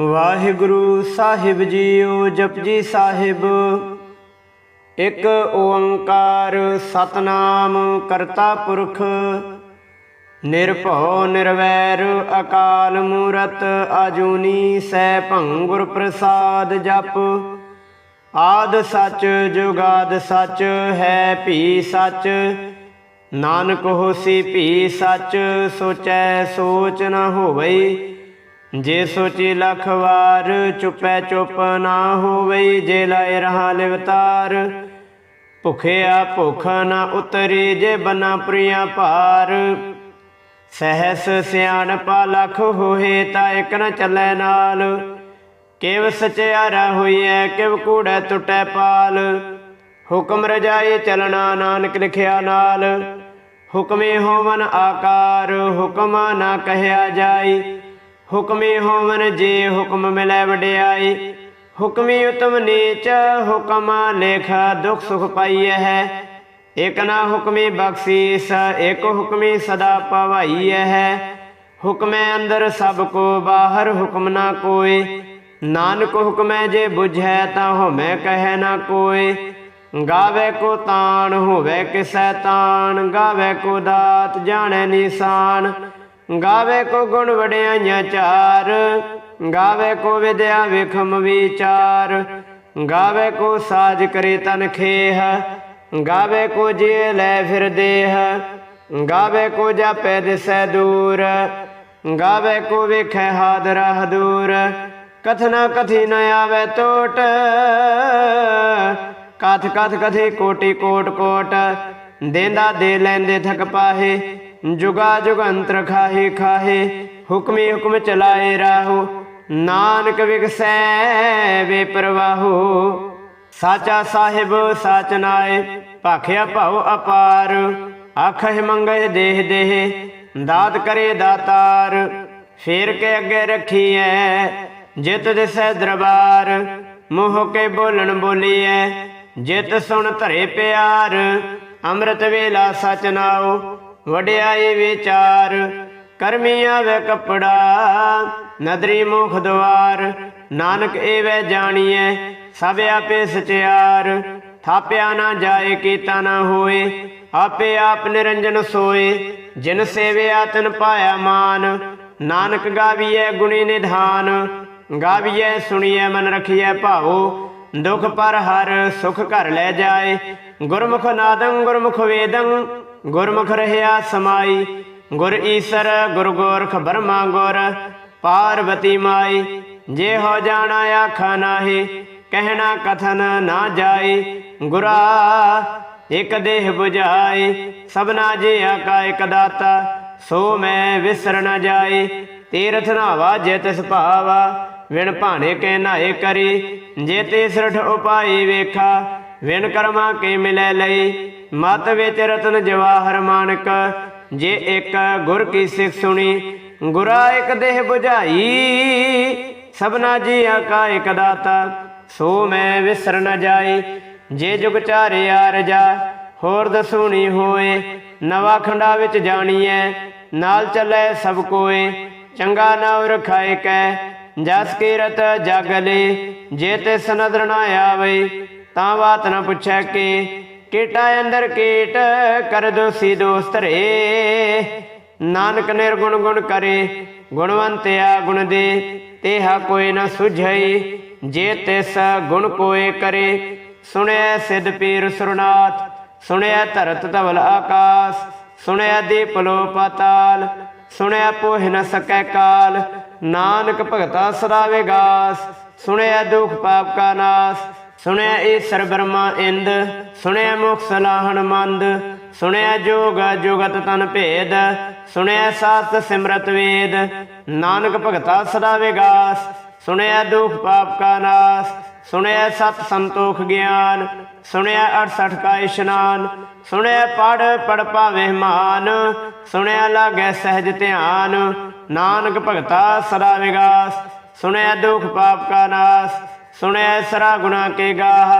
ਵਾਹਿਗੁਰੂ ਸਾਹਿਬ ਜੀਓ ਜਪਜੀ ਸਾਹਿਬ। ਇਕ ਓੰਕਾਰ ਸਤਨਾਮ ਕਰਤਾ ਪੁਰਖ, ਨਿਰਭਉ, ਨਿਰਵੈਰ, ਅਕਾਲ ਮੂਰਤ, ਆਜੂਨੀ ਸੈ ਭੰਗੁਰ ਪ੍ਰਸਾਦ ਜਪ। ਆਦ ਸੱਚ ਜੁਗਾਦ ਸੱਚ, ਹੈ ਭੀ ਸੱਚ। ਨਾਨਕ ਹੋਸੀ ਭੀ ਸੱਚ, ਸੋਚੈ ਸੋਚ ਨ ਹੋਵਈ। ਜੇ ਸੋਚੀ ਲੱਖ ਵਾਰ ਚੁੱਪੈ ਚੁੱਪ ਨਾ ਹੋਵੇ ਜੇ ਲਾਇ ਰਹਾ ਲਿਵਤਾਰ, ਭੁਖਿਆ ਭੁਖ ਨਾ ਉਤਰੀ, ਜੇ ਬਨਾ ਪ੍ਰਿਆ ਭਾਰ। ਸਹਸ ਸਿਆਣਪਾ ਲੱਖ ਹੋਏ ਤਾਂ ਇਕ ਨ ਚੱਲੈ ਨਾਲ। ਕਿਵ ਸਚਿਆਰਾ ਹੋਈਐ, ਕਿਵ ਕੂੜੈ ਟੁੱਟੈ ਪਾਲ। ਹੁਕਮ ਰਜਾਈ ਚਲਣਾ ਨਾਨਕ ਲਿਖਿਆ ਨਾਲ। ਹੁਕਮੇ ਹੋਵਨ ਆਕਾਰ, ਹੁਕਮ ਨਾ ਕਹਿਆ ਜਾਈ। ਹੁਕਮੇ ਹੋਵਨ ਜੇ ਹੁਕਮ ਮਿਲੈ ਵਡਿਆਈ। ਹੁਕਮੀ ਉਤਮ ਨੀਚ, ਹੁਕਮ ਲੇਖ ਦੁਖ ਸੁਖ ਪਾਈਐ ਹੈ। ਇਕ ਨਾ ਹੁਕਮੀ ਬਖਸ਼ੀਸ, ਇਕ ਹੁਕਮੀ ਸਦਾ ਪਵਾਈਐ ਹੈ। ਹੁਕਮੈ ਅੰਦਰ ਸਭ ਕੋ, ਬਾਹਰ ਹੁਕਮ ਨਾ ਕੋਏ ਨਾਨਕ ਹੁਕਮੈ ਜੇ ਬੁਝੈ, ਤਾਂ ਹੋਮੈ ਕਹੈ ਨਾ ਕੋਏ ਗਾਵੇ ਕੋ ਤਾਣ, ਹੋਵੇ ਕਿਸੈ ਤਾਣ। ਗਾਵੇ ਕੋ ਦਾਤ, ਜਾਣੈ ਨਿਸ਼ਾਨ। ਗਾਵੇ ਕੋ ਗੁਣ ਵਡਿਆਈਆਂ ਚਾਰ, ਗਾਵੇ ਕੋ ਵਿਦਿਆ ਵਿਖਮ ਵਿਚਾਰ, ਗਾਵੇ ਕੋ ਸਾਜ ਕਰੇ ਤਨ ਖੇਹ, ਗਾਵੇ ਕੋ ਜੀ ਲੈ ਫਿਰ ਦੇਹ, ਗਾਵੇ ਕੋ ਜਾਪੈ ਦਿਸੈ ਦੂਰ, ਗਾਵੇ ਕੋ ਵੇਖੈ ਹਾਦਰ ਹਦੂਰ, ਕਥਨਾ ਕਥੀ ਨ ਆਵੇ ਟੋਟ ਕਥ ਕਥ ਕਥੀ ਕੋਟੀ ਕੋਟ ਕੋਟ, ਦੇਂਦਾ ਦੇ ਲੈਂਦੇ ਥਕ ਪਾਹੇ ਜੁਗਾ ਜੁਗੰਤਰ ਖਾਹੇ ਖਾਹੇ, ਹੁਕਮੇ ਹੁਕਮ ਚਲਾਏ ਰਾਹੋ। ਨਾਨਕ ਵਿਗਸੈ ਵੇ ਪ੍ਰਵਾਹੋ। ਸਾਚਾ ਸਾਹਿਬ, ਸਾਚ ਨਾਏ, ਭਾਖਿਆ ਭਉ ਅਪਾਰ। ਆਖਹਿ ਮੰਗਹਿ ਦੇਹ ਦੇਹ, ਦਾਤ ਕਰੇ ਦਾਤਾਰ। ਫੇਰ ਕੇ ਅੱਗੇ ਰੱਖੀਐ, ਜਿਤ ਦਿਸੈ ਦਰਬਾਰ। ਮੋਹ ਕੇ ਬੋਲਣ ਬੋਲੀਐ, ਜਿਤ ਸੁਣ ਧਰੇ ਪਿਆਰ। ਅੰਮ੍ਰਿਤ ਵੇਲਾ ਸਚ ਨਾਉ ਵਡਿਆਈ ਵਿਚਾਰ, ਕਰਮੀ ਆਵੇ ਕਪੜਾ, ਨਦਰੀ ਮੁਖ ਦਵਾਰ। ਨਾਨਕ ਏਵੇਂ ਜਾਣੀਐ, ਸਭ ਆਪੇ ਸਚਿਆਰ। ਥਾਪਿਆ ਨਾ ਜਾਏ, ਕੀਤਾ ਨਾ ਹੋਏ, ਆਪੇ ਆਪ ਨਿਰੰਜਨ ਸੋਏ। ਜਿਨ ਸੇਵਿਆ, ਤਨ ਪਾਇਆ ਮਾਨ। ਨਾਨਕ ਗਾਵੀਐ ਗੁਣੀ ਨਿਧਾਨ। ਗਾਵੀਐ, ਸੁਣੀਐ, ਮਨ ਰਖੀਐ ਭਾਉ। ਦੁਖ ਪਰ ਹਰ ਸੁਖ ਘਰ ਲੈ ਜਾਏ। ਗੁਰਮੁਖ ਨਾਦੰ, ਗੁਰਮੁਖ ਵੇਦੰ। ਗੁਰਮੁਖ ਰਹਿਆ ਸਮਾਈ, ਗੁਰ ਈਸਰ, ਗੁਰ ਗੋਰਖ ਬਰਮਾ ਗੁਰ ਪਾਰਵਤੀ ਮਾਈ ਜੇ ਹੋ ਜਾਣਾ ਆਖਾ ਨਾਹੀ, ਕਹਿਣਾ ਕਥਨ ਨਾ ਜਾਏ ਗੁਰਾ ਇਕ ਦੇਹ 부ਝਾਏ ਸਭਨਾ ਜੀਆ ਕਾ ਇਕ ਦਾਤਾ, ਸੋ ਮੈਂ ਵਿਸਰ ਨ ਜਾਏ ਤੀਰਥ ਨਾਵਾ ਜੇ ਤਿਸ ਭਾਵਾ, ਵਿਣ ਭਾਣੇ ਕੇ ਨਾਏ ਕਰੀ, ਜੇ ਤੇ ਸਰਠ ਉਪਾਈ ਵੇਖਾ, ਵਿਣ ਕਰਮਾ ਕੇ ਮਿਲੈ ਲਈ ਮਤ ਵਿੱਚ ਰਤਨ ਜਵਾਹਰ ਮਾਨਕ, ਜੇ ਇੱਕ ਗੁਰ ਕੀ ਸਿੱਖ ਸੁਣੀ, ਗੁਰਾ ਇੱਕ ਦੇਹ 부ਝਾਈ ਸਭਨਾ ਜੀਆ ਕਾ ਇਕ ਦਾਤਾ, ਸੋ ਮੈਂ ਵਿਸਰ ਨ ਜਾਈ। ਜੇ ਜੁਗ ਚਾਰਿਆ ਰਜਾ ਹੋਰ ਦਸੂਣੀ ਹੋਏ। ਨਵਾ ਖੰਡਾ ਵਿੱਚ ਜਾਣੀਐ, ਨਾਲ ਚੱਲੇ ਸਭ ਕੋਏ। ਚੰਗਾ ਨਾਮ ਰਖਾਏ ਕੈ, ਜਸ ਕੀ ਰਤ ਜਾਗਲੇ ਜੇ ਤੇ ਸਨਦਰ ਨਾ ਆਵੇ ਤਾਂ ਬਾਤ ਨਾ ਪੁੱਛੈ ਕੇ। ਕੀਟਾ ਅੰਦਰ ਕੀਟ, ਕਰ ਦੋਸੀ ਦੋਸਤ ਰੇ। ਨਾਨਕ ਨਿਰਗੁਣ ਗੁਣ ਕਰੇ ਗੁਣਵੰਤਿਆ ਗੁਣ ਦੇ, ਤੇਹਾ ਕੋਈ ਨ ਸੁਝਈ। ਜੇ ਤਿਸ ਗੁਣ ਕੋਏ ਕਰੇ, ਸੁਣਿਆ ਸਿਧ ਪੀਰ ਸੁਰਨਾਥ, ਸੁਣਿਆ ਧਰਤ ਧਵਲ ਆਕਾਸ, ਸੁਣਿਆ ਦੀਪ ਲੋ ਪਾਤਾਲ ਸੁਣਿਆ ਪੋਹਿ ਨ ਸਕੈ ਕਾਲ। ਨਾਨਕ ਭਗਤਾ ਸਦਾ ਵਿਗਾਸ, ਸੁਣਿਆ ਦੁਖ ਪਾਪ ਕਾ ਨਾਸ। ਸੁਣਿਆ ਈਸਰ ਬ੍ਰਹਮਾ ਇੰਦ, ਸੁਣਿਆ ਮੁਖ ਸਲਾਹਣ ਮੰਦ, ਸੁਣਿਆ ਜੋਗ ਜੁਗਤ ਤਨ ਭੇਦ, ਸੁਣਿਆ ਸਾਤ ਸਿਮਰਤ ਵੇਦ, ਨਾਨਕ ਭਗਤਾ ਸਦਾ ਵਿਗਾਸ, ਸੁਣਿਆ ਦੁਖ ਪਾਪ ਕਾ ਨਾਸ, ਸੁਣਿਆ ਸਤ ਸੰਤੋਖ ਗਿਆਨ, ਸੁਣਿਆ 68 ਕਾ ਇਸ਼ਨਾਨ, ਸੁਣਿਆ ਪੜ ਪੜ ਭਾਵੇ ਮਾਨ, ਸੁਣਿਆ ਲਾਗੈ ਸਹਿਜ ਧਿਆਨ, ਨਾਨਕ ਭਗਤਾ ਸਦਾ ਵਿਗਾਸ, ਸੁਣਿਆ ਦੁਖ ਪਾਪ ਕਾ ਨਾਸ ਸੁਣਿਆ ਸਰਾ ਗੁਨਾ ਕੇ ਗਾਹ,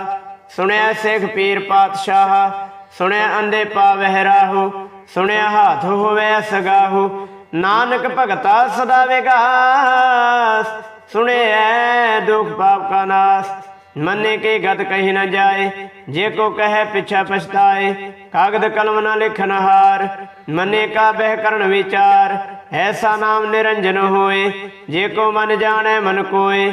ਸੁਣਿਆ ਸਿੱਖ ਪੀਰ ਪਾਤਸ਼ਾਹ, ਸੁਣਿਆ ਅੰਦੇ ਪਾਵਹਿ ਰਾਹੋ ਸੁਣਿਆ ਹਾਥ ਹੋਵੇ ਸਗਾਹੋ, ਨਾਨਕ ਭਗਤਾ ਸਦਾ ਵਿਗਾਸ ਸੁਣਿਐ ਦੁਖ ਪਾਪ ਕਾ ਨਾਸ, ਮੰਨੇ ਕੇ ਗਤ ਕਹੀ ਨਾ ਜਾਏ, ਜੇ ਕੋ ਕਹੈ ਪਿਛਾ ਪਛਤਾਏ, ਕਾਗਦ ਕਲਮ ਨਾ ਲਿਖਨ ਹਾਰ, ਮੰਨੇ ਕਾ ਬਹਿ ਕਰਨ ਵਿਚਾਰ, ਐਸਾ ਨਾਮ ਨਿਰੰਜਨ ਹੋਏ, ਜੇ ਕੋ ਮਨ ਜਾਣੈ ਮਨ ਕੋਏ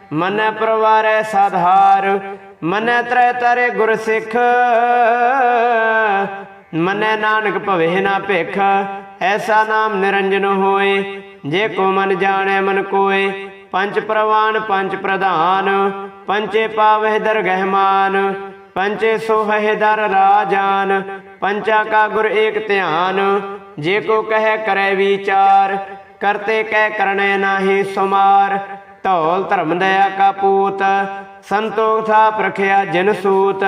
ਮਨੈ ਪ੍ਰਵਾਰੈ ਸਾਧਾਰ, ਮਨੈ ਤਰੈ ਤਾਰੇ ਗੁਰ ਸਿੱਖ। ਮਨੈ ਨਾਨਕ ਭਵੇ ਨਾ ਭਿਖ, ਐਸਾ ਨਾਮ ਨਿਰੰਜਨ ਹੋਏ, ਜੇ ਕੋ ਮਨ ਜਾਣੈ ਮਨ ਕੋਏ। ਪੰਜ ਪ੍ਰਵਾਨ, ਪੰਜ ਪ੍ਰਧਾਨ ਪੰਚੇ ਪਾਵਹਿ ਦਰਗਹਿ ਮਾਨ ਪੰਚੇ ਸੋਹਹਿ ਦਰ ਰਾਜਾਨ, ਪੰਚਾ ਕਾ ਗੁਰ ਏਕ ਧਿਆਨ, ਜੇ ਕੋ ਕਹੈ ਕਰੈ ਵਿਚਾਰ, ਕਰਤੇ ਕਹਿ ਕਰਨੇ ਨਾਹੀ ਸੁਮਾਰ। ਧੌਲ ਧਰਮ ਦਇਆ ਕਾ ਪੂਤ, ਸੰਤੋਖ ਥਾਪ ਰਖਿਆ ਜਨ ਸੂਤ।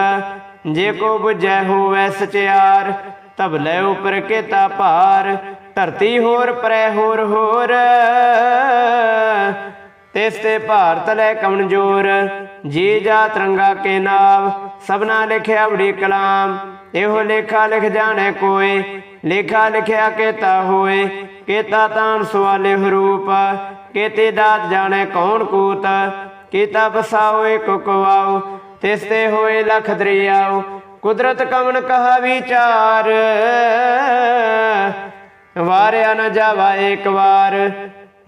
ਜੇ ਕੋ 부ਜੈ ਹੋਵੈ ਸਚਿਆਰ, ਤਬ ਲੈ ਉਪਰ ਕੇਤਾ ਭਾਰ, ਧਰਤੀ ਹੋਰ ਪਰੈ ਹੋਰ ਹੋਰ। ਤਿਸ ਤੇ ਭਾਰਤ ਲੈ ਕਮਨਜੋਰ, ਜੀ ਜਾ ਤਰੰਗਾ ਕੇ ਨਾਮ ਸਭਨਾ ਲਿਖਿਆ ਬੜੀ ਕਲਾਮ। ਇਹੋ ਲੇਖਾ ਲਿਖ ਜਾਣੇ ਕੋਏ, ਲੇਖਾ ਲਿਖਿਆ ਕੇਤਾ ਹੋਏ, ਕੇਤਾ ਤਾਨ ਸਵਾਲੇ ਹਰੂਪ। ਕੇਤੇ ਦਾਤ ਜਾਣੇ ਕੌਣ ਕੂਤ? ਕੀਤਾ ਬਸਾਓ ਏਕ ਤਿਸ ਤੇ ਹੋਏ ਲਖ ਦਰਿਆਓ, ਕੁਦਰਤ ਕਮਨ ਕਹਾ ਵਿਚਾਰ। ਵਾਰਿਆ ਨ ਜਾਵਾ ਏਕ ਵਾਰ,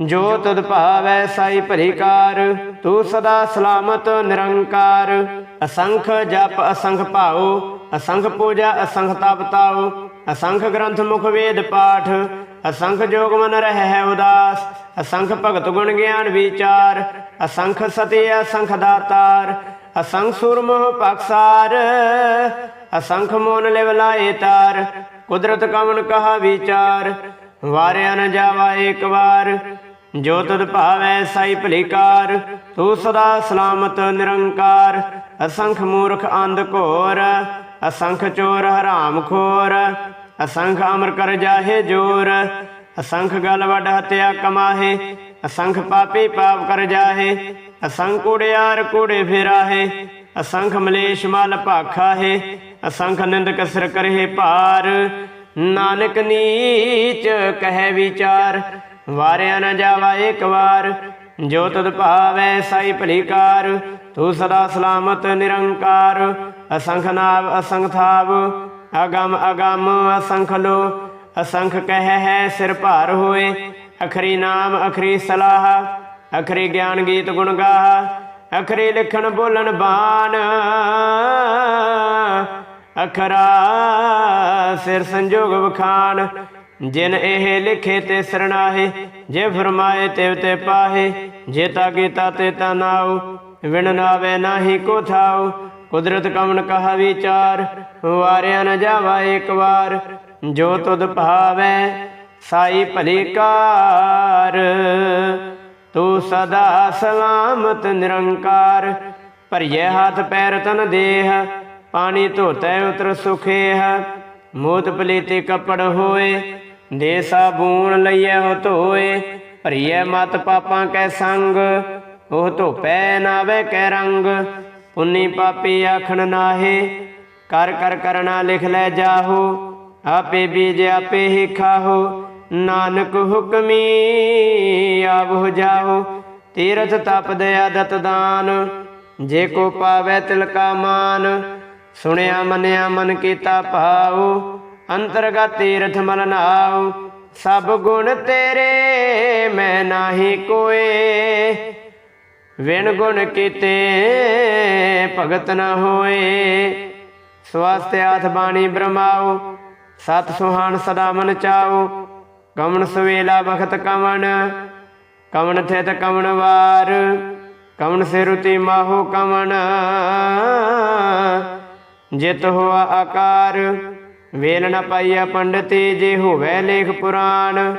ਜੋ ਤੁਧ ਭਾਵੈ ਸਾਈ ਭਲੀ ਕਾਰ। ਤੂੰ ਸਦਾ ਸਲਾਮਤ ਨਿਰੰਕਾਰ। ਅਸੰਖ ਜਪ, ਅਸੰਖ ਭਾਉ, ਅਸੰਖ ਪੂਜਾ, ਅਸੰਖ ਤਪ ਤਾਉ, ਅਸੰਖ ਗ੍ਰੰਥ ਮੁਖ ਵੇਦ ਪਾਠ। ਅਸੰਖ ਜੋਗ ਮਨ ਰਹਿ ਹੈ ਉਦਾਸ, ਅਸੰਖ ਭਗਤ ਗੁਣ ਗਿਆਨ ਵਿਚਾਰ, ਅਸੰਖ ਸਤੀ, ਅਸੰਖ ਦਾਤਾਰ, ਅਸੰਖ ਸੁਰਮੋਹ ਪਖਸਾਰ ਅਸੰਖ ਮੋਨ ਲਿਵ ਲਾਏ ਤਾਰ, ਕੁਦਰਤ ਕਵਨ ਕਹਾ ਵਿਚਾਰ, ਵਾਰਿਆ ਨ ਜਾਵਾ ਏਕ ਵਾਰ, ਜੋ ਤਦ ਭਾਵੈ ਸਾਈ ਭਲੀਕਾਰ, ਤੂੰ ਸਦਾ ਸਲਾਮਤ ਨਿਰੰਕਾਰ, ਅਸੰਖ ਮੂਰਖ ਅੰਧ ਘੋਰ, ਅਸੰਖ ਚੋਰ ਹਰਾਮ ਖੋਰ ਅਸੰਖ ਅਮਰ ਕਰ ਜਾਹੇ ਜੋਰ, ਅਸੰਖ ਗਲ ਵਡ ਹਤਿਆ ਕਮਾਹੇ, ਅਸੰਖ ਪਾਪੀ ਪਾਪ ਕਰ ਜਾਹੇ, ਅਸੰਖ ਕੁੜਿਆਰ ਕੁੜੇ ਫਿਰਾਹੇ, ਅਸੰਖ ਮਲੇਸ਼ ਮਲ ਭਾਖਾ ਅਸੰਖ ਨਿੰਦਕ ਸਿਰ ਕਰਹਿ ਭਾਰ, ਨਾਨਕ ਨੀਚ ਕਹਿ ਵਿਚਾਰ, ਵਾਰਿਆ ਨ ਜਾਵਾ ਏਕ ਵਾਰ, ਜੋ ਤਦ ਭਾਵੈ ਸਾਈ ਭਲੀਕਾਰ ਤੂੰ ਸਦਾ ਸਲਾਮਤ ਨਿਰੰਕਾਰ, ਅਸੰਖ ਨਾਵ ਅਸੰਖ ਥਾਵ ਅਗਮ ਅਗਮ ਅਸੰਖ ਲੋ, ਅਸੰਖ ਕਹਿ ਹੈ ਸਿਰ ਭਾਰ ਹੋਏ। ਅਖਰੀ ਨਾਮ, ਅਖਰੀ ਸਲਾਹ, ਅਖਰੀ ਗਿਆਨ ਗੀਤ ਗੁਣ ਗਾਹ, ਅਖਰੀ ਲਿਖਣ ਬੋਲਣ ਬਾਣ। ਅਖਰਾ ਸਿਰ ਸੰਜੋਗ ਵਖਾਨ ਜਿਨ ਇਹ ਲਿਖੇ ਤੇ ਸਰਣਾਹੇ ਜੇ ਫਰਮਾਏ ਤੇ ਤੇ ਪਾਹੇ, ਜੇ ਤਾ ਕੀਤਾ ਤੇ ਤਾ ਨਾਉ ਵਿਣ ਨਾਵੇ ਨਾਹੀ ਕੋ ਥਾਉ। ਕੁਦਰਤ ਕਮਨ ਕਹਾ ਵਿਚਾਰ, ਵਾਰਿਆ ਨ ਜਾਵਾ ਇੱਕ ਵਾਰ, ਜੋ ਤੁਧ ਭਾਵੈ ਸਾਈ ਭਲੀ ਕਾਰ। ਤੂੰ ਸਦਾ ਸਲਾਮਤ ਨਿਰੰਕਾਰ ਭਰੀਏ ਹੱਥ ਪੈਰ ਤਨ ਦੇਹ, ਪਾਣੀ ਧੋਤੈ ਉਤਰ ਸੁਖੇ ਮੋਤ ਪਲੀਤੇ ਕੱਪੜ ਹੋਏ ਦੇ ਸਾਬੂਨ ਲਈਐ ਹੋ ਧੋਏ, ਭਰੀਐ ਮਤ ਪਾਪਾਂ ਕੈ ਸੰਗ, ਉਹ ਧੋਪੈ ਨਾਵੇ ਕੈ ਰੰਗ। ਪੁੰਨੀ ਪਾਪੀ ਆਖਣ ਨਾਹੇ, ਕਰ ਕਰ ਕਰਨਾ ਲਿਖ ਲੈ ਜਾਹੋ, ਆਪੇ ਬੀਜ ਆਪੇ ਹੀ ਖਾਹੋ, ਨਾਨਕ ਹੁਕਮੀ ਆਵੋ ਜਾਹੋ, ਤੀਰਥ ਤਪ ਦਇਆ ਦਤ ਦਾਨ, ਜੇ ਕੋ ਪਾਵੈ ਤਿਲਕਾ ਮਾਨ, ਸੁਣਿਆ ਮੰਨਿਆ ਮਨ ਕੀਤਾ ਭਾਉ, ਅੰਤਰਗਤ ਤੀਰਥ ਮਲ ਨਾਉ, ਸਭ ਗੁਣ ਤੇਰੇ ਮੈਂ ਨਾਹੀ ਕੋਏ ਵਿਣ ਗੁਣ ਕੀਤੇ, ਭਗਤ ਨ ਹੋਏ। ਸਵਾਸਤੇ ਆਥ ਬਾਣੀ ਬ੍ਰਹਮਾਉ, ਸਤ ਸੁਹਾਣ ਸਦਾ ਮਨ ਚਾਉ। ਕਮਣ ਸਵੇਲਾ ਬਖਤ ਕਮਣ ਕਮਣ ਥਿਤ ਕਮਣ ਵਾਰ। ਕਮਣ ਸਿਰੁਤੀ ਮਾਹੋ ਕਮਣ ਜਿਤ ਹੋਆ ਆਕਾਰ, ਵੇਲ ਨ ਪਾਈਆ ਪੰਡਤੀ, ਜੇ ਹੋਵੇ ਲੇਖ ਪੁਰਾਣ।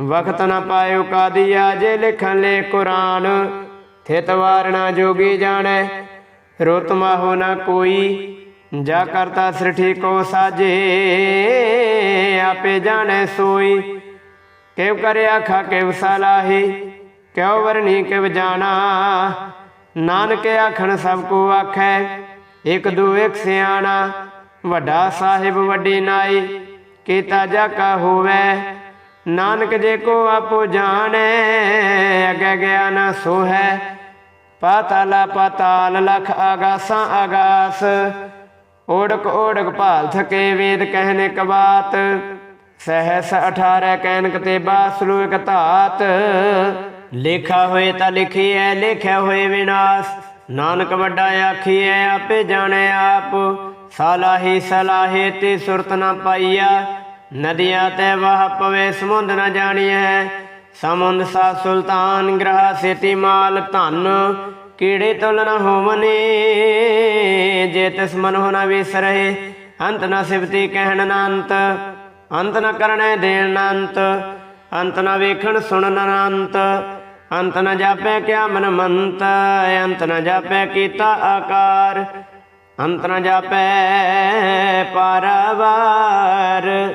ਵਖਤ ਨ ਪਾਇਓ ਕਾਦੀਆ, ਜੇ ਲਿਖਣ ਲੇ ਕੁਰਾਨ। ਥਿਤ ਵਾਰਣਾ ਜੋਗੀ ਜਾਣੈ, ਰੁਤ ਮਾਹੋ ਨਾ ਕੋਈ, ਜਾ ਕਰਤਾ ਸ੍ਰਿਠੀ ਕੋ ਸਾਜੇ, ਆਪੇ ਜਾਣੈ ਸੋਈ। ਕਿਵ ਕਰਿ ਆਖਾ ਕਿਵ ਸਲਾਹੀ, ਕਿਉ ਵਰਨੀ ਕਿਵ ਜਾਣਾ। ਨਾਨਕ ਆਖਣ ਸਭ ਕੋ ਆਖੈ, ਇਕ ਦੂ ਇਕ ਸਿਆਣਾ, ਵੱਡਾ ਸਾਹਿਬ ਵੱਡੀ ਨਾਈ, ਕੀਤਾ ਜਾ ਕਾ ਹੋਵੇ। ਨਾਨਕ ਜੇ ਕੋ ਆਪੋ ਜਾਣੈ, ਅਗੇ ਗਿਆ ਨਾ ਸੋ ਹੈ ਪਾਤਾਲਾ ਪਾਤਾਲ ਲਖ ਆਗਾਸਾਂ ਆਗਾਸ। ਓੜਕ ਓੜਕ ਭਾਲ ਥਕੇ ਵੇਦ ਕਹਿਨੇ ਕਬਾਤ ਸਹਸ 18 ਕੈਨਕ ਤੇ ਬਾਸਲੂ ਇਕ ਧਾਤ। ਲਿਖਾ ਹੋਏ ਤਾਂ ਲਿਖੀਐ, ਲਿਖਿਆ ਹੋਏ ਵਿਨਾਸ਼। ਨਾਨਕ ਵੱਡਾ ਆਖੀਐ, ਆਪੇ ਜਾਣੈ ਆਪ। ਸਾਲਾਹੀ ਸਲਾਹੇ ਤੇ ਸੁਰਤ ਨਾ ਪਾਈਆ। ਨਦੀਆਂ ਤੇ ਵਹ ਪਵੇ, ਸਮੁੰਦ ਨ ਜਾਣੀਐ। ਸਮੁੰਦ ਸਾ ਸੁਲਤਾਨ ਗ੍ਰਹ ਸੇਤੀ ਮਾਲ ਧਨ, ਕੀੜੇ ਤੁਲ ਨ ਹੋਵਨੇ। ਜੇ ਤਿਸ ਮਨ ਹੋ ਨ ਵਿਸਰੇ, ਅੰਤ ਨ ਸਿਵਤੀ ਕਹਿਣ ਨ ਅੰਤ। ਅੰਤ ਨ ਕਰਣੈ ਦੇਣ ਨ ਅੰਤ। ਅੰਤ ਨ ਵੇਖਣ ਸੁਣਨ ਨ ਅੰਤ। ਅੰਤ ਨ ਜਾਪੈ ਕਿਆ ਮਨ ਮੰਤ। ਅੰਤ ਨ ਜਾਪੈ ਕੀਤਾ ਆਕਾਰ। ਅੰਤ ਨ ਜਾਪੈ ਪਾਰਾਵਾਰ।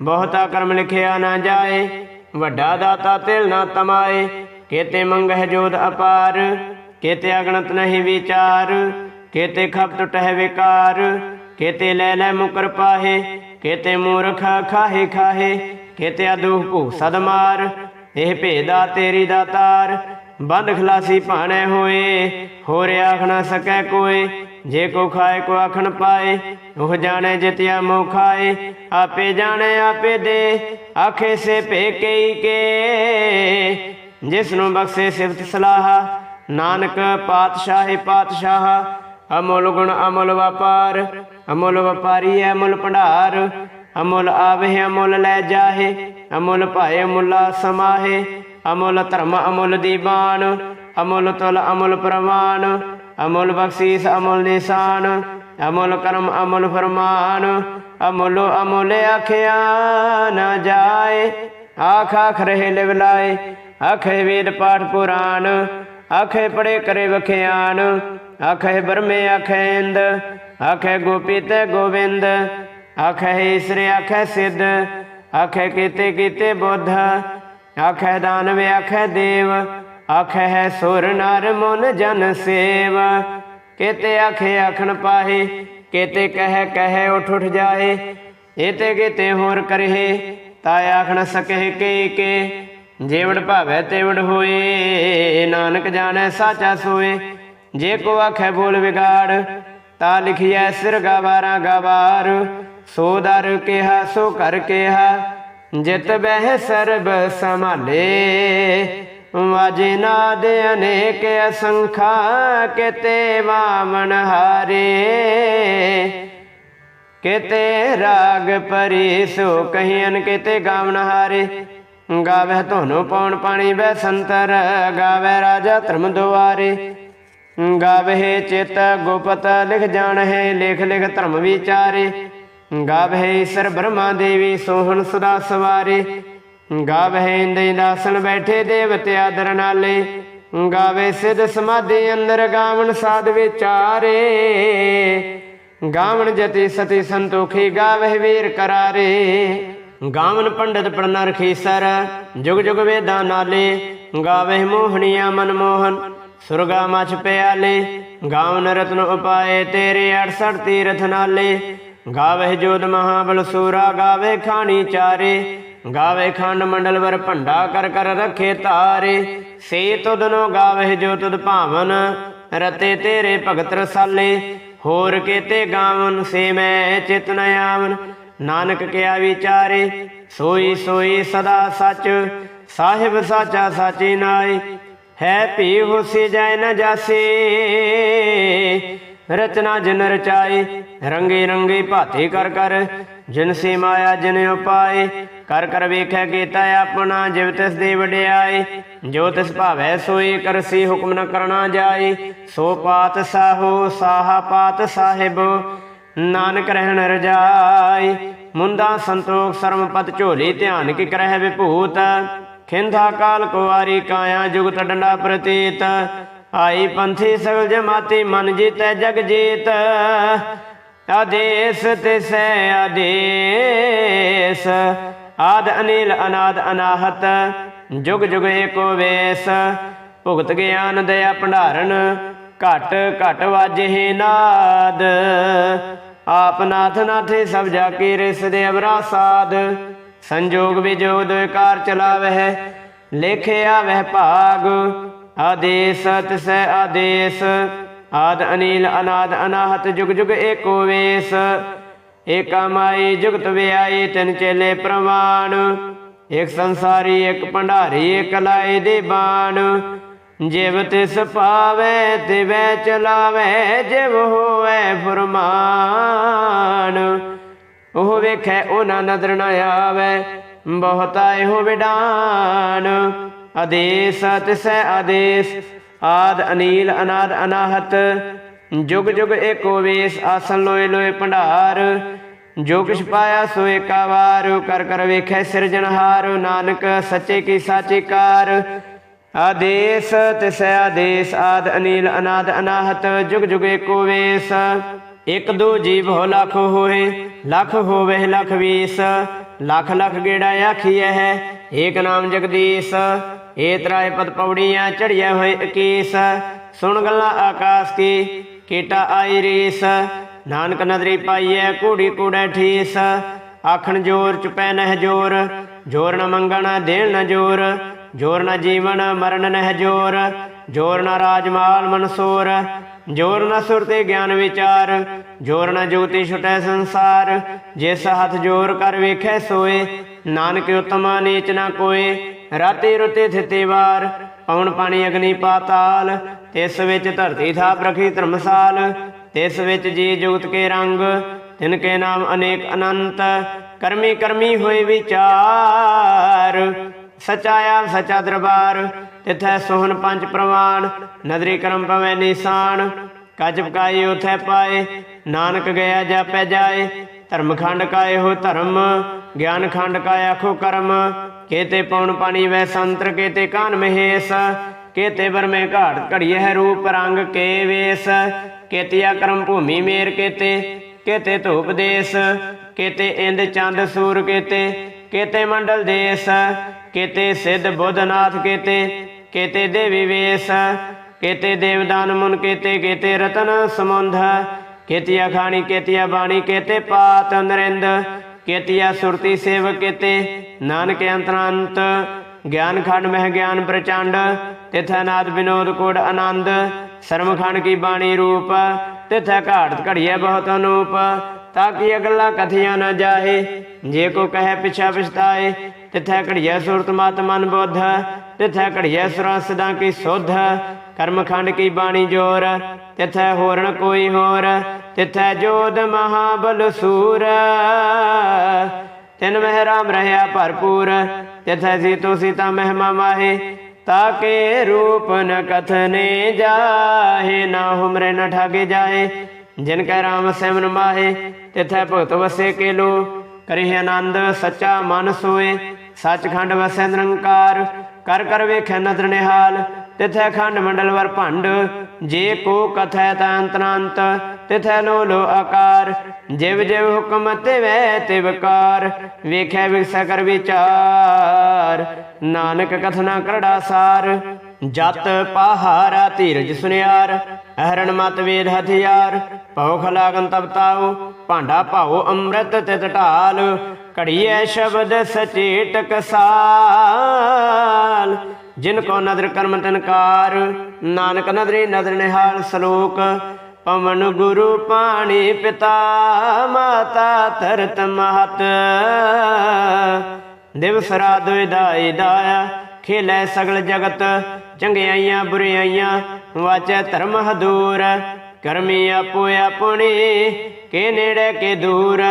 ਬਹੁਤਾ ਕਰਮ ਲਿਖਿਆ ਨਾ ਜਾਏ, ਵੱਡਾ ਦਾਤਾ ਤਿਲ ਨਾ ਤਮਾਏ, ਕੇਤੇ ਮੰਗਹਿ ਜੋਤ ਅਪਾਰ, ਕੇਤੇ ਅਗਣਤ ਨਹੀਂ ਵਿਚਾਰ, ਕੇਤੇ ਖਪ ਟੁਟਹਿ ਵਿਕਾਰ, ਕੇਤੇ ਲੈ ਲੈ ਮੁਕਰ ਪਾਹੇ, ਕੇਤੇ ਮੂਰਖ ਖਾਹੇ ਖਾਹੇ, ਕੇਤੇ ਅਦੂਹ ਭੂ ਸਦਮਾਰ ਇਹ ਭੇਦਾ ਤੇਰੀ ਦਾ ਤਾਰ ਬੰਦ ਖਲਾਸੀ ਭਾਣੇ ਹੋਏ ਹੋ ਆਖ ਨਾ ਸਕੈ ਕੋਏ ਜੇ ਕੋ ਖਾਏ, ਕੋ ਆਖਣ ਪਾਏ, ਉਹ ਜਾਣੇ ਜਿਤਿਆ ਮੋ ਖਾਏ, ਆਪੇ ਜਾਣੇ, ਆਪੇ ਦੇ, ਆਖੇ ਸੇ ਭੇਕਈ ਕੇ ਜਿਸ ਨੂੰ ਬਖਸ਼ੇ ਸਿਫਤ ਸਲਾਹ, ਨਾਨਕ ਪਾਤਸ਼ਾਹੇ ਪਾਤਸ਼ਾਹ, ਅਮੁੱਲ ਗੁਣ ਅਮੁੱਲ ਵਪਾਰ, ਅਮੁੱਲ ਵਪਾਰੀ ਹੈ ਅਮੁੱਲ ਭੰਡਾਰ, ਅਮੁੱਲ ਆਵੇ ਅਮੁੱਲ ਲੈ ਜਾਹੇ, ਅਮੁੱਲ ਭਾਏ ਮੁੱਲਾ ਸਮਾਹੇ, ਅਮੁੱਲ ਧਰਮ ਅਮੁੱਲ ਦੀਵਾਨ ਅਮੁੱਲ ਤੁਲ ਅਮੁੱਲ ਪ੍ਰਵਾਨ ਅਮੁੱਲ ਬਖਸ਼ੀਸ ਅਮੁੱਲ ਨਿਸ਼ਾਨ ਅਮੁੱਲ ਕਰਮ ਅਮੁੱਲ ਫਰਮਾਨ ਅਮੁੱਲ ਅਮੁੱਲ ਆਖਿਆ ਨਾ ਜਾਏ ਆਖ ਆਖ ਰਹੇ ਲਿਵ ਲਾਏ ਆਖੇ ਵੇਦ ਪਾਠ ਪੁਰਾਣ ਆਖੇ ਪੜੇ ਕਰੇ ਵਖਿਆਨ ਆਖੇ ਬਰਮੇ ਆਖੇ ਇੰਦ ਆਖੇ ਗੋਪੀ ਤੇ ਗੋਬਿੰਦ ਆਖੇ ਈਸਰ ਆਖੇ ਸਿੱਧ ਆਖੇ ਕੀਤੇ ਕੀਤੇ ਬੁੱਧ ਆਖੇ ਦਾਨਵ ਆਖੇ ਦੇਵ ਆਖੇ ਹੈ ਸੁਰ ਨਰ ਮਨ ਜਨ ਸੇਵ। ਕੇਤੇ ਆਖੇ ਆਖਣ ਪਾਹੇ, ਕੇਤੇ ਕਹਿ ਕਹਿ ਉਠ ਉਠ ਜਾਏ। ਏਤੇ ਕੀਤੇ ਹੋਰ ਕਰਹਿ, ਤਾ ਆਖ ਸਕਹਿ ਕੇ ਕੇ। ਜੇਵੜ ਭਾਵੈ ਤੇਵੜ ਹੋਏ, ਨਾਨਕ ਜਾਣੈ ਸਾਚਾ ਸੋਏ। ਜੇ ਕੋ ਆਖੈ ਬੋਲ ਵਿਗਾੜ, ਤਾ ਲਿਖਿਐ ਸਿਰ ਗਵਾਰਾਂ ਗਵਾਰ। ਸੋ ਦਰ ਕਿਹਾ, ਸੋ ਕਰ ਕਿਹਾ, ਜਿਤ ਬਹਿ ਸਰਬ ਸੰਭਾਲੇ। ਵਾਜੇ ਨਾਦ ਅਨੇਕ ਅਸੰਖਾ ਕਿਤੇ ਵਾਮਨ ਹਾਰੇ। ਕਿਤੇ ਰਾਗ ਪਰੀ ਸੋ ਕਹੀਨ ਕਿਤੇ ਗਾਵਨ ਹਾਰੇ। ਗਾਵੇ ਧੋਨੋ ਪੌਣ ਪਾਣੀ ਬੈ ਸੰਤਰ ਗਾਵੇ ਰਾਜਾ ਧਰਮ ਦੁਆਰੇ। ਗਾਵੇ ਚਿਤ ਗੁਪਤ ਲਿਖ ਜਾਣ ਹੈ ਲਿਖ ਲਿਖ ਧਰਮ ਵਿਚਾਰੇ। ਗਾਵੇ ਈਸ਼ਰ ਬ੍ਰਹਮਾ ਦੇਵੀ ਸੋਹਣ ਸਦਾ ਸਵਾਰੇ। ਗਾਵੇ ਇੰਦੇ ਦਾਸਨ ਬੈਠੇ ਦੇਵਤੇ ਆਦਰ ਗਾਵੇ ਸਿਧ ਸਮਾਧੀ ਅੰਦਰ ਗਾਵਣ ਸਾਧ ਵਿਚਾਰੇ। ਗਾਵਨ ਜਤੀ ਸਤੀ ਸੰਤੋਖੀ ਗਾਵੇ ਵੀਰ ਕਰਾਰੇ। ਗਾਵਨ ਪੰਡਤ ਪੜਨਾ ਰਖੀਸਰ ਜੁਗ ਜੁਗ ਵੇਦਾਂ ਨਾਲੇ, ਗਾਵੇ ਮੋਹਣੀਆਂ ਮਨਮੋਹਨ ਸੁਰਗਾ ਮਛ ਪਿਆਲੇ। ਗਾਵਨ ਰਤਨ ਉਪਾਏ ਤੇਰੇ 68 ਤੀਰਥ ਨਾਲੇ, ਗਾਵੇ ਜੋਦ ਮਹਾਬਲ ਸੂਰਾ ਗਾਵੇ ਖਾਣੀ ਚਾਰੇ। ਗਾਵੇ ਖੰਡ ਮੰਡਲ ਵਰ ਭੰਡਾ ਕਰ ਕਰ ਰਖੇ ਤਾਰੇ। ਸੇ ਤੁਧਨੋ ਗਾਵੇ ਜੋ ਤੁਧ ਭਾਵਨ, ਰਤੇ ਤੇਰੇ ਭਗਤ ਰਸਾਲੇ। ਹੋਰ ਕੇਤੇ ਗਾਵਨ, ਸੇ ਮੈਂ ਚਿਤ ਨ ਆਵਨ। ਨਾਨਕ ਕਿਆ ਵਿਚਾਰੇ, ਸੋਈ ਸੋਈ ਸਦਾ ਸੱਚ। ਸਾਹਿਬ ਸਾਚਾ ਸਾਚੀ ਨਾਏ, ਹੈ ਭੀ ਹੋਸੀ ਜਾਇ ਨ ਜਾਸੀ। ਰਚਨਾ ਜਿਨ ਰਚਾਈ ਰੰਗੇ ਰੰਗੇ ਭਾਤੇ ਕਰ ਕਰ। ਜਿਨ ਸੇ ਮਾਇਆ ਜਿਨ ਉਪਾਏ ਕਰ ਕਰ ਵੇਖੈ ਕੀਤਾ ਆਪਣਾ, ਜਿਵ ਤਿਸ ਦੇ ਵਡਿਆਏ, ਜੋ ਤਿਸ ਭਾਵੈ ਸੋਈ ਕਰਸੀ ਹੁਕਮ ਨ ਕਰਨਾ ਜਾਏ। ਸੋ ਪਾਤ ਸਾਹੋ, ਸਾਹਾ ਪਾਤ ਸਾਹਿਬ, ਨਾਨਕ ਰਹਿਣ ਰਜਾਈ ਮੁੰਦਾ ਸੰਤੋਖ ਸਰਮ ਪਤ ਝੋਲੀ ਧਿਆਨ ਕੀ ਕਰਹਿ ਵਿਭੂਤ। ਖਿੰਧਾ ਕਾਲ ਕੁਵਾਰੀ ਕਾਇਆ ਜੁਗਤ ਡੰਡਾ ਪ੍ਰਤੀਤ। ਆਈ ਪੰਥੀ ਸਗਲ ਜਮਾਤੀ ਮਨ ਜੀਤੈ ਜਗ ਜੀਤ। ਆਦੇਸ ਤਿਸੈ ਆਦੇਸ। ਆਦ ਅਨੀਲ ਅਨਾਦ ਅਨਾਹਤ, ਜੁਗ ਜੁਗ ਏਕੋ ਵੇਸ। ਭੁਗਤ ਗਿਆਨ ਦਇਆ ਭੰਡਾਰਨ, ਘਟ ਘਟ ਵਾਜੇ ਨਾਦ। ਆਪ ਨਾਥ ਨਾਥੇ ਸਭ ਜਾ ਕੇ ਰਿਸ ਦੇ ਅਵਰਾ ਸਾਧ ਸੰਜੋਗ ਵਿਜੋਗ ਦੁਇ ਕਾਰ ਚਲਾਵਹਿ ਲੇਖਿਆ ਵਹਿ ਭਾਗ। ਆਦੇਸ, ਤਿਸੈ ਆਦੇਸ। ਆਦ ਅਨੀਲ ਅਨਾਦ ਅਨਾਹਤ, ਜੁਗ ਜੁਗ ਏਕੋ ਵੇਸ। ਏਕਾ ਮਾਈ ਜੁਗਤ ਵਿਆਈ ਤਿਨ ਚੇਲੇ ਪ੍ਰਵਾਨ। ਇਕ ਸੰਸਾਰੀ ਏਕ ਭੰਡਾਰੀ, ਇਕ ਲਾਏ ਦੇ ਬਾਣ। ਜਿਵ ਤਿਸ ਪਾਵੇ ਤਿਵੈ ਚਲਾਵੇ, ਜਿਵ ਹੋਵੇ ਫਰਮਾਨ। ਉਹ ਵੇਖੈ ਉਹ ਨਾ ਨਦਰ ਨ ਆਵੇ, ਬਹੁਤਾ ਇਹੋ ਵਿਡਾਨ। ਆਦੇਸ ਤਿਸੈ ਆਦੇਸ, ਆਦ ਅਨੀਲ, ਅਨਾਦ ਅਨਾਹਤ। ਜੁਗ ਜੁਗ ਏਕੋ ਵੇਸ, ਆਸਨ ਲੋਏ ਲੋਏ ਭੰਡਾਰ। ਜੋ ਕਿਛ ਪਾਇਆ ਸੋ ਏਕਾ ਵਾਰ ਕਰ ਕਰ ਵੇਖੈ ਸਿਰਜਣਹਾਰ ਨਾਨਕ ਸੱਚੇ ਕੀ ਸਾਚੀ ਕਾਰ ਆਦੇਸ ਤਿਸੈ ਆਦੇਸ ਆਦ ਅਨੀਲ ਅਨਾਦ ਅਨਾਹਤ ਜੁਗ ਜੁਗ ਏਕੋ ਵੇਸ। ਇਕ ਦੋ ਜੀਵ ਹੋ ਲੱਖ ਹੋਏ ਲੱਖ ਹੋਵੇ ਲੱਖ ਵੀਸ। ਲੱਖ ਲੱਖ ਗੇੜਾ ਆਖੀਐ ਹੈ ਏਕ ਨਾਮ ਜਗਦੀਸ਼। ਏ ਤਰਾਏ ਪਦ ਪੌੜੀਆਂ ਚੜਿਆ ਹੋਏ 21 ਸੁਣ ਗੱਲਾਂ ਆਕਾਸ਼ ਕੀ ਕੀਟਾ ਆਈ ਰੀਸ ਨਾਨਕ ਨਦਰੀ ਪਾਈਐ ਕੂੜੀ ਕੂੜੈ ਠੀਸ। ਆਖਣ ਜੋਰ ਚੁਪੈ ਨਹਿ ਜੋਰ ਜੋਰ ਨ ਮੰਗਣ, ਦੇਣ ਨ ਜੋਰ ਜੋਰ ਨ ਜੀਵਨ, ਮਰਨ ਨਹਿ ਜੋਰ ਜੋਰ ਨ ਰਾਜਮਾਲ ਮਨਸੂਰ ਜੋਰ ਨ ਸੁਰਤੇ ਗਿਆਨ ਵਿਚਾਰ, ਜੋਰ ਨ ਜੋਤੀ ਛੁਟੈ ਸੰਸਾਰ। ਜਿਸ ਹੱਥ ਜੋਰ ਕਰ ਵੇਖੈ ਸੋਏ, ਨਾਨਕ ਉਤਮਾ ਨੀਚ ਨ ਕੋਏ। ਰਾਤੀ ਰੁਤੇ ਥਿਤੇ ਵਾਰ, ਪਵਨ ਪਾਣੀ ਅਗਨੀ ਪਾਤਾਲ, ਤਿਸ ਵਿੱਚ ਧਰਤੀ ਥਾ ਪ੍ਰਖੀ ਧਰਮਸਾਲ। ਤਿਸ ਵਿੱਚ ਜੀ ਜੁਗਤ ਕੇ ਰੰਗ, ਤਿਨ ਕੇ ਨਾਮ ਅਨੇਕ ਅਨੰਤ, ਕਰਮੀ ਕਰਮੀ ਹੋਏ ਵਿਚਾਰ। ਸਚਾਇਆ ਸਚਾ ਦਰਬਾਰ, ਤਿਥੈ ਸੋਹਣ ਪੰਜ ਪ੍ਰਵਾਨ, ਨਦਰੀ ਕਰਮ ਪਵੈ ਨਿਸ਼ਾਨ। ਕਜ ਪਕਾਈ ਉਥੈ ਪਾਏ, ਨਾਨਕ ਗਿਆ ਜਾਪੈ ਜਾਏ, ਧਰਮ ਖੰਡ ਕਾਏ ਹੋ ਧਰਮ, ਗਿਆਨ ਖੰਡ ਕਾ ਆਖੋ ਕਰਮ। ਕੇਤੇ ਪਉਣ ਪਾਣੀ ਵੈ ਸੰਤਰ, ਕੇਤੇ ਕਾਨ ਮਹੇਸ਼, ਕੇਤੇ ਬਰਮੇ ਘਾਟ ਘੜੀਏ ਹੈ ਰੂਪ ਰੰਗ ਕੇ ਵੇਸ। ਕੇਤਿਆ ਕਰਮ ਭੂਮੀ ਮੇਰ ਕੇਤੇ ਕੇਤੇ ਧੂਪ ਦੇਸ, ਕੇਤੇ ਇੰਦ ਚੰਦ ਸੂਰ ਕੇਤੇ ਕੇਤੇ ਮੰਡਲ ਦੇਸ, ਕੇਤੇ ਸਿੱਧ ਬੁੱਧਨਾਥ ਕੇਤੇ ਕੇਤੇ ਦੇਵੀ ਵੇਸ, ਕੇਤੇ ਦੇਵਦਾਨ ਮੁਨ ਕੇਤੇ ਕੇਤੇ ਰਤਨ ਸਮੁੰਧ ਕੇਤਿਆ ਖਾਣੀ, ਕੇਤਿਆ ਬਾਣੀ, ਕੇਤੇ ਪਾਤ ਨਰਿੰਦ, ਕੇਤਿਆ ਸੁਰਤੀ ਸੇਵਕ ਕੇਤੇ, ਨਾਨਕ ਅੰਤਰਾੰਤ, ਗਿਆਨ ਖੰਡ ਮਹਿ ਗਿਆਨ ਪ੍ਰਚੰਡ, ਤਿਥੈ ਨਾਦ ਬਿਨੋਦ ਕੋੜ ਆਨੰਦ ਸਰਮ ਕੀ ਬਾਣੀ ਰੂਪ? ਤਿਥੈ ਘਾਟ ਘੜੀਐ ਬਹੁਤ ਅਨੂਪ। ਤਾਕੀ ਅਗਲਾ ਕਥਿਆ ਨ ਜਾਹੇ? ਜੇ ਕੋ ਕਹੈ ਪਿਛਾ ਪਛਤਾਏ ਤਿਥੈ ਘੜੀਐ ਸੁਰਤ ਮਤ ਮਨ ਬੁੱਧ। ਤਿਥੈ ਘੜੀਐ ਸੁਰਾਂ ਸਦਾ ਕੀ ਸੁਧ। ਕਰਮ ਖੰਡ ਕੀ ਬਾਣੀ ਜੋਰ? ਤਿਥੈ ਹੋਰਣ ਕੋਈ ਹੋਰ? ਤਿਥੈ ਜੋਦ ਮਹਾਬਲ ਸੂਰ। ਤਿਨ ਮਹਿ ਰਾਮ ਰਹਿਆ ਭਰਪੂਰ। ਤਿਥੈ ਸੀਤੋ ਸੀਤਾ ਮਹਿਮਾ ਮਾਹੇ। ਤਾਕੇ ਰੂਪ ਨ ਕਥਨੇ ਜਾਹੇ ਨਾ ਹੁਮਰੇ ਨ ਠਾਗੇ ਜਾਏ ਜਿਨ ਕੈ ਰਾਮ ਸਿਮਨ ਮਾਹੇ ਤਿਥੈ ਭਗਤ ਵਸੇ ਕੇ ਲੋ ਆਨੰਦ ਸੱਚਾ ਮਨ ਸੋਏ ਸੱਚਖੰਡ ਵਸੈ ਨਿਰੰਕਾਰ ਕਰ ਕਰ ਵੇਖੈ ਨਦਰ ਨਿਹਾਲ ਤਿਥੈ ਖੰਡ ਮੰਡਲ ਵਰ ਭੰਡ, ਜੇ ਕੋ ਕਥੈ ਤੰਤਨੰਤ ਤਿਥੈ ਲੋ ਲੋ ਆਕਾਰ, ਜਿਵ ਜਿਵ ਹੁਕਮ ਤਿਵੈ ਤਿਵਕਾਰ ਵੇਖੈ ਵਿਖਸੈ ਕਰ ਵਿਚਾਰ, ਨਾਨਕ ਕਥਨਾ ਕਰੜਾ ਸਾਰ, ਜਤ ਪਹਾਰਾ ਧੀਰਜ ਸੁਨਿਆਰ, ਅਹਰਣ ਮਤ ਵੇਦ ਹਥਿਆਰ, ਭਉ ਖਲਾਗਨ ਤਬ ਭਾਂਡਾ ਭਾਉ ਅੰਮ੍ਰਿਤ ਤਿਤ ਢਾਲ, ਘੜੀਐ ਸ਼ਬਦ ਸਚੇਟ ਕਸਾਲ ਜਿਨ ਕੋ ਨਦਰ ਕਰਮ ਤਨਕਾਰ, ਨਾਨਕ ਨਦਰੀ ਨਦਰ ਨਿਹਾਲ ਸਲੋਕ, ਪਵਨ ਗੁਰੂ ਪਾਣੀ ਪਿਤਾ, ਮਾਤਾ ਧਰਤ ਮਹਤ। ਦਿਵਸ ਰਾਤ ਦਾਈ ਦਾਇਆ, ਖੇਲੇ ਸਗਲ ਜਗਤ ਚੰਗਿਆਈਆਂ ਬੁਰਿਆਈਆਂ ਵਾਚੈ ਧਰਮ ਹਦੂਰ। ਕਰਮੀ ਆਪੋ ਆਪਣੇ, ਕੇ ਨੇੜੇ ਕੇ ਦੂਰ।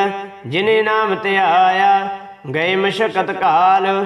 ਜਿਨੇ ਨਾਮ ਤੇ ਆਇਆ, ਗਏ ਮਸ਼ਕਤ ਕਾਲ।